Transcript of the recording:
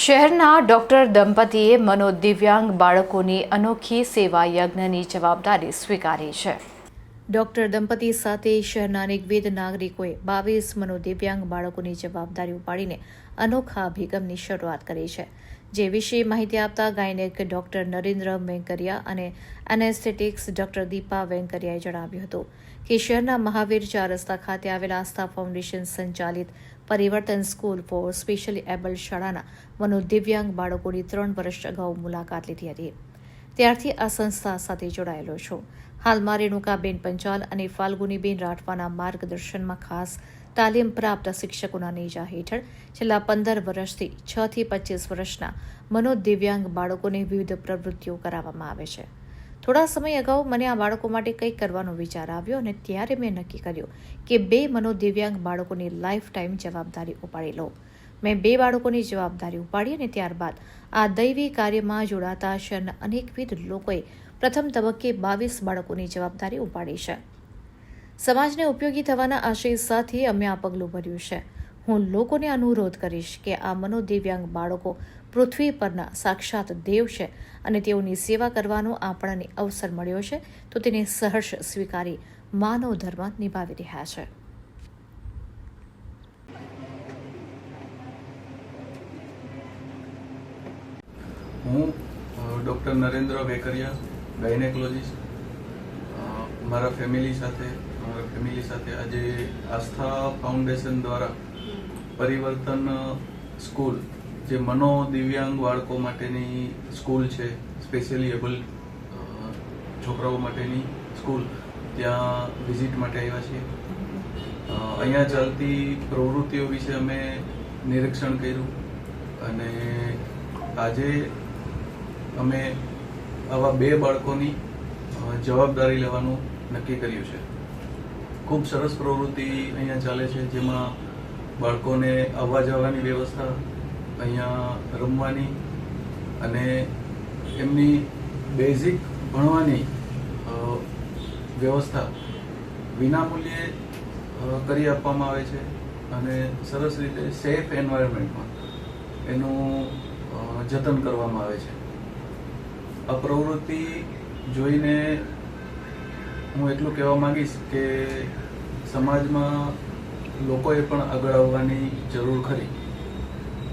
શહેરના ડોક્ટર દંપતીએ મનોદિવ્યાંગ બાળકોની અનોખી સેવા યજ્ઞની જવાબદારી સ્વીકારી છે. ડોક્ટર દંપતી સાથે શહેરના અનેકવિધ નાગરિકોએ બાવીસ મનોદિવ્યાંગ બાળકોની જવાબદારી ઉપાડીને અનોખા અભિગમની શરૂઆત કરી છે. જે વિશે માહિતી આપતા ગાયનેક ડોક્ટર નરેન્દ્ર વેંકરિયા અને એનેસ્થેટિક્સ ડોક્ટર દીપા વેંકરિયાએ જણાવ્યું હતું કે શહેરના મહાવીર ચાર રસ્તા ખાતે આવેલા આસ્થા ફાઉન્ડેશન સંચાલિત પરિવર્તન સ્કૂલ ફોર સ્પેશિયલી એબલ શાળાના મનોદિવ્યાંગ બાળકોની ત્રણ વર્ષ અગાઉ મુલાકાત લીધી હતી. ત્યારથી આ સંસ્થા સાથે જોડાયેલો છું. હાલમાં રેણુકાબેન પંચાલ અને ફાલ્ગુનીબેન રાઠવાના માર્ગદર્શનમાં ખાસ તાલીમ પ્રાપ્ત શિક્ષકોના નેજા હેઠળ છેલ્લા પંદર વર્ષથી છ થી પચીસ વર્ષના મનોદિવ્યાંગ બાળકોને વિવિધ પ્રવૃત્તિઓ કરાવવામાં આવે છે. થોડા સમય અગાઉ મને આ બાળકો માટે કંઈક કરવાનો વિચાર આવ્યો અને ત્યારે મેં નક્કી કર્યું કે બે મનોદિવ્યાંગ બાળકોની લાઈફ ટાઈમ જવાબદારી ઉપાડી લઉં. મેં બે બાળકોની જવાબદારી ઉપાડી અને ત્યારબાદ આ દૈવી કાર્યમાં જોડાતા શહેરના અનેકવિધ લોકોએ પ્રથમ તબક્કે બાવીસ બાળકોની જવાબદારી ઉપાડી છે. સમાજને ઉપયોગી થવાના આશય સાથે અમે આ પગલું ભર્યું છે. હું લોકોને અનુરોધ કરીશ કે આ મનોદિવ્યાંગ બાળકો પૃથ્વી પરના સાક્ષાત દેવ છે અને તેઓની સેવા કરવાનો આપણને અવસર મળ્યો છે, તો તેને સહર્ષ સ્વીકારી માનવ ધર્મ નિભાવી રહ્યા છે. હું ડૉક્ટર નરેન્દ્ર વેકરિયા ગાયનેકોલોજીસ્ટ મારા ફેમિલી સાથે, મારા ફેમિલી સાથે આજે આસ્થા ફાઉન્ડેશન દ્વારા પરિવર્તન સ્કૂલ જે મનો દિવ્યાંગ બાળકો માટેની સ્કૂલ છે સ્પેશિયલી એબલ છોકરાઓ માટેની સ્કૂલ ત્યાં વિઝિટ માટે આવ્યા છીએ. અહીંયા ચાલતી પ્રવૃત્તિઓ વિશે અમે નિરીક્ષણ કર્યું અને આજે અમે આવા બે બાળકોની જવાબદારી લેવાનું નક્કી કર્યું છે. ખૂબ સરસ પ્રવૃત્તિ અહીંયા ચાલે છે, જેમાં બાળકોને આવવા જવાની વ્યવસ્થા અહીંયા રમવાની અને એમની બેઝિક ભણવાની વ્યવસ્થા વિનામૂલ્યે કરી આપવામાં આવે છે અને સરસ રીતે સેફ એન્વાયરમેન્ટમાં એનું જતન કરવામાં આવે છે. પ્રવૃત્તિ જોઈને હું એટલું કહેવા માંગીશ કે સમાજમાં લોકોએ પણ આગળ આવવાની જરૂર ખરી.